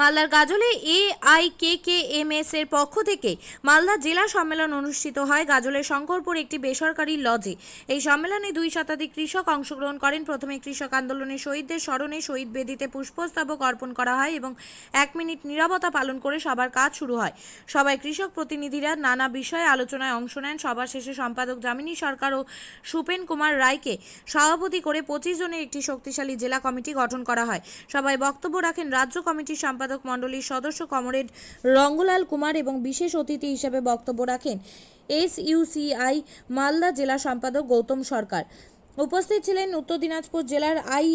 মালদার গাজলে A I K K M S এর পক্ষ থেকে মালদা জেলা সম্মেলন অনুষ্ঠিত হয়। গাজলের শঙ্করপুর একটি বেসরকারি লজে। এই সম্মেলনে দুই শতাধিক কৃষক অংশগ্রহণ করেন। প্রথমে কৃষক আন্দোলনে শহীদদের স্মরণে শহীদ বেদিতে পুষ্পস্তবক অর্পণ করা হয় এবং এক মিনিট নীরবতা পালন করে সবার কাজ শুরু হয়। সবাই কৃষক প্রতিনিধিরা নানা বিষয়ে আলোচনায় অংশ নেন। সবার শেষে সম্পাদক যামিনী সরকার ও সুপেন কুমার রায়কে সভাপতি করে পঁচিশ জনের একটি শক্তিশালী জেলা কমিটি গঠন করা হয়। সবাই বক্তব্য রাখেন রাজ্য কমিটির সম্পাদক মণ্ডলীর সদস্য কমরেড রঙ্গলাল কুমার এবং বিশেষ অতিথি হিসেবে বক্তব্য রাখেন এস ইউসিআই মালদা জেলা সম্পাদক গৌতম সরকার। উপস্থিত ছিলেন উত্তর দিনাজপুর জেলার I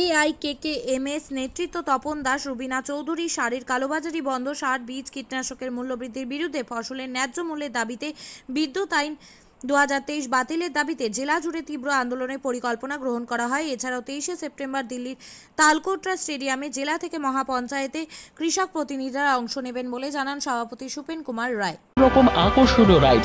AI K K M S নেতৃত্ব তপন দাস, রুবিনা চৌধুরী সারের কালোবাজারি বন্ধ, সার, বীজ, কীটনাশকের মূল্যবৃদ্ধির বিরুদ্ধে ফসলের ন্যায্য মূল্যের দাবিতে বিদ্যুৎ আইন দু হাজার তেইশ বাতিলের দাবিতে জেলা জুড়ে তীব্র আন্দোলনের পরিকল্পনা গ্রহণ করা হয়। এছাড়াও তেইশে সেপ্টেম্বর দিল্লির তালকোটরা স্টেডিয়ামে জেলা থেকে মহাপঞ্চায়েতে কৃষক প্রতিনিধিরা অংশ নেবেন বলে জানান সভাপতি সুপেন কুমার রায়। রকম আকর্ষণীয় রাইড